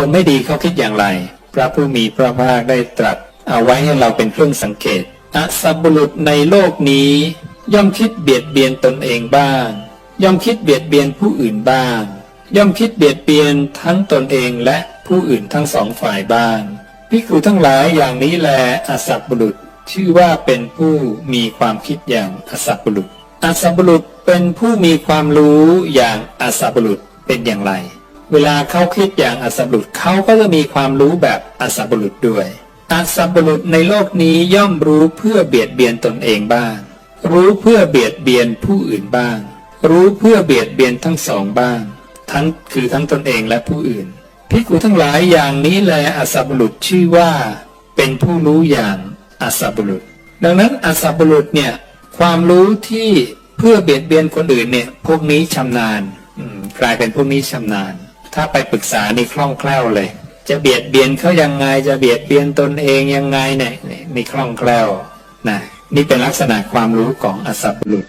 คนไม่ดีเขาคิดอย่างไร พระผู้มีพระภาคได้ตรัส เอาไว้ให้เราเป็นเครื่องสังเกตอสัพบุรุษในโลกนี้ ย่อมคิดเบียดเบียนตนเองบ้าง ย่อมคิดเบียดเบียนผู้อื่นบ้าง ย่อมคิดเบียดเบียนทั้งตนเองและผู้อื่นทั้งสองฝ่ายบ้างพิกษุทั้งหลายอย่างนี้แลอสัพบุรุษชื่อว่าเป็นผู้มีความคิดอย่างอสัพบุรุษอสัพบุรุษเป็นผู้มีความรู้อย่างอสัพบุรุษเป็นอย่างไร เวลาเขาคิดอย่างอสัพบุรุษเขาก็จะมีความรู้แบบอสัพบุรุษด้วยอสัพบุรุษในโลกนี้ย่อมรู้เพื่อเบียดเบียนตนเองบ้าง รู้เพื่อเบียดเบียนผู้อื่นบ้าง รู้เพื่อเบียดเบียนทั้งสองบ้าง ทั้งคือทั้งตนเองและผู้อื่นพิกุทั้งหลายอย่างนี้แลอสัพบุรุษชื่อว่า เป็นผู้รู้อย่างอสัพบุรุษ ดังนั้นอสัพบุรุษเนี่ยความรู้ที่เพื่อเบียดเบียนคนอื่นเนี่ยพวกนี้ชำนาญกลายเป็นพวกนี้ชำนาญ ถ้าไปปรึกษานี่คล่องแคล่วเลย จะเบียดเบียนเขายังไง จะเบียดเบียนตนเองยังไงเนี่ยนี่นี่คล่องแคล่วนะนี่เป็นลักษณะความรู้ของอสัพบุรุษ